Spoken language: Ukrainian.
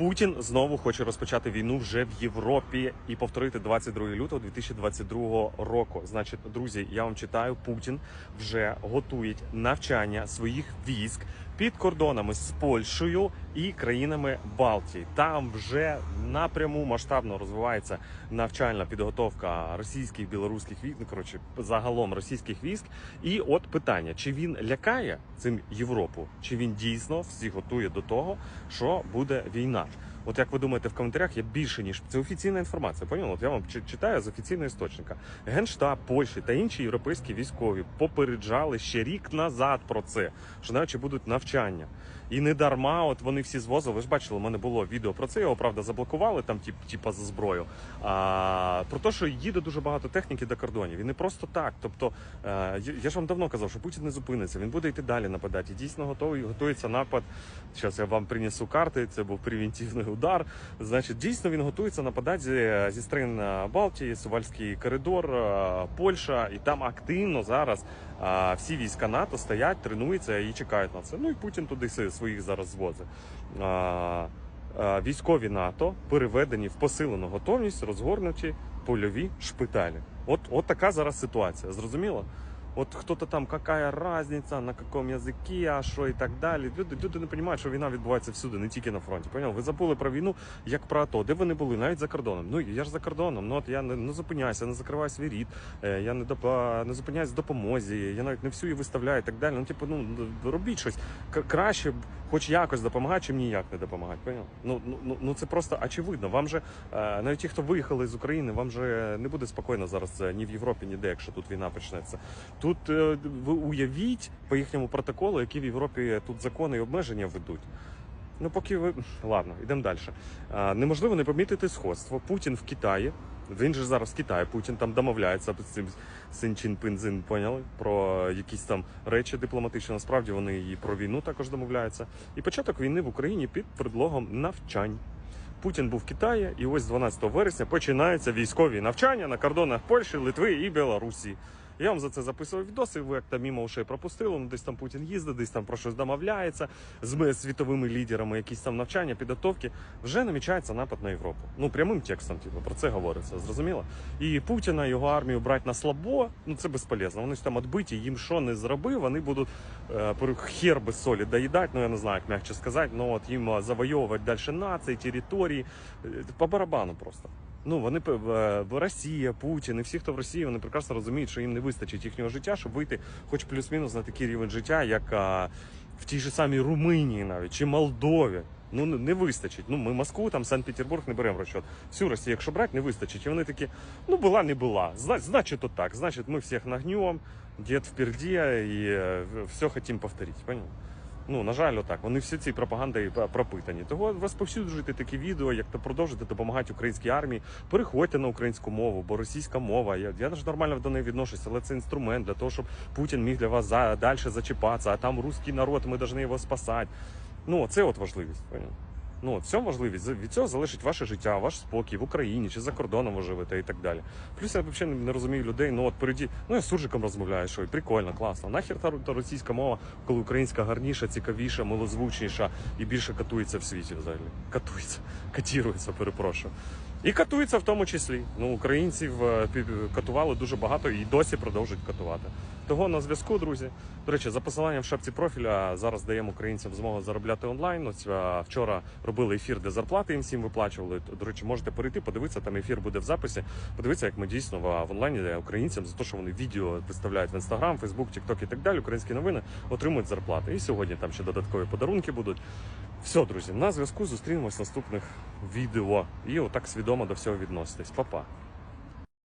Путін знову хоче розпочати війну вже в Європі і повторити 22 лютого 2022 року. Значить, друзі, я вам читаю, Путін вже готує навчання своїх військ під кордонами з Польщею і країнами Балтії. Там вже напряму масштабно розвивається навчальна підготовка російських білоруських військ, ну коротше, загалом російських військ. І от питання: чи він лякає цим Європу, чи він дійсно всі готує до того, що буде війна? От як ви думаєте, в коментарях є більше ніж це офіційна інформація. Поняли? От я вам читаю з офіційного істочника. Генштаб Польщі та інші європейські військові попереджали ще рік назад про це, що навіть будуть навчання. І не дарма, от вони всі звозили. Ви ж бачили, у мене було відео про це. Його правда заблокували там, типа за зброю. А про те, що їде дуже багато техніки до кордонів. І не просто так. Тобто, е, я- ж вам давно казав, що Путін не зупиниться. Він буде йти далі нападати. І дійсно готовий готується напад. Зараз я вам принесу карти. Це був превентивний удар. Значить, дійсно він готується нападати зі, сторін е, Балтії, Сувальський коридор, е, Польща, і там активно зараз всі війська НАТО стоять, тренуються і чекають на це. Ну і Путін туди своїх зараз звозить. Військові НАТО переведені в посилену готовність, розгорнуті польові шпиталі. От, от така зараз ситуація. Зрозуміло? От хто-то там, какая разниця, на якому язикі, а що і так далі. Люди, люди не розуміють, що війна відбувається всюди, не тільки на фронті. Поняли? Ви забули про війну як про АТО. Де вони були? Навіть за кордоном. Ну я ж за кордоном. Ну от я не, не зупиняюся, не закриваю свій рід, е, я не допа, не зупиняюсь допомозі, я навіть не всю її виставляю і так далі. Ну, типу, ну робіть щось. Краще хоч якось допомагати, чим ніяк не допомагати. Поняли? Ну, ну, ну, ну це просто очевидно. Вам же е, навіть ті, хто виїхали з України, вам же не буде спокійно зараз е, ні в Європі, ніде, якщо тут війна почнеться. Тут е, ви уявіть по їхньому протоколу, які в Європі тут закони і обмеження ведуть. Ну, поки ви ладно, йдемо далі. Неможливо не помітити сходство. Путін в Китаї. Він же зараз в Китаї. Путін там домовляється з цим Син Чин Пинзин, поняли про якісь там речі дипломатичні. Насправді вони і про війну також домовляються. І початок війни в Україні під предлогом навчань. Путін був в Китаї, і ось 12 вересня починаються військові навчання на кордонах Польщі, Литви і Білорусі. Я вам за це записував відоси, ви як там мимо ушей пропустили, ну десь там Путін їздить, десь там про щось домовляється з світовими лідерами, якісь там навчання, підготовки. Вже намічається напад на Європу. Ну прямим текстом, типу, про це говориться, зрозуміло. І Путіна, його армію брати на слабо, ну це безполезно. Вони ж там відбиті, їм що не зробив, вони будуть е, хер без солі доїдати, ну я не знаю, як м'якше сказати, ну от їм завойовувати далі нації, території, е, по барабану просто. Ну, вони в, в Росія, Путін і всі, хто в Росії, вони прекрасно розуміють, що їм не вистачить їхнього життя, щоб вийти хоч плюс-мінус на такий рівень життя, як а, в тій же самій Румунії навіть чи Молдові. Ну не, вистачить. Ну ми Москву, там Санкт-Петербург не беремо в розчет. Всю Росію, якщо брати, не вистачить. І вони такі, ну була, не була. Зна- Значить, то так. Значить, ми всіх нагнем, дід впереді, і е, все хотім повторити. Понял? Ну, на жаль, отак. Вони всі ці пропаганди пропитані. Того розповсюджуйте такі відео, як то продовжити допомагати українській армії. Переходьте на українську мову, бо російська мова. Я, я ж нормально до неї відношуся, але це інструмент для того, щоб Путін міг для вас за, далі зачіпатися, а там русський народ, ми повинні його спасати. Ну, це от важливість. Ну, все можливість Від цього залежить ваше життя, ваш спокій в Україні чи за кордоном ви живете і так далі. Плюс я взагалі не, розумію людей. Ну от переді, ну я з суржиком розмовляю, що прикольно, класно. Нахер та, та російська мова, коли українська гарніша, цікавіша, милозвучніша і більше катується в світі взагалі. Катується, катірується, перепрошую. І катується в тому числі. Ну, українців е, катували дуже багато і досі продовжують катувати. Того на зв'язку, друзі. До речі, за посиланням в шапці профіля зараз даємо українцям змогу заробляти онлайн. Ось е, вчора робили ефір, де зарплати їм всім виплачували. До речі, можете перейти, подивитися, там ефір буде в записі. Подивитися, як ми дійсно в, в онлайні українцям за те, що вони відео виставляють в інстаграм, Фейсбук, Тікток і так далі. Українські новини отримують зарплати. І сьогодні там ще додаткові подарунки будуть. Все, друзі, на зв'язку зустрінемось в наступних відео. І отак свідомо до всього відноситесь. Па-па.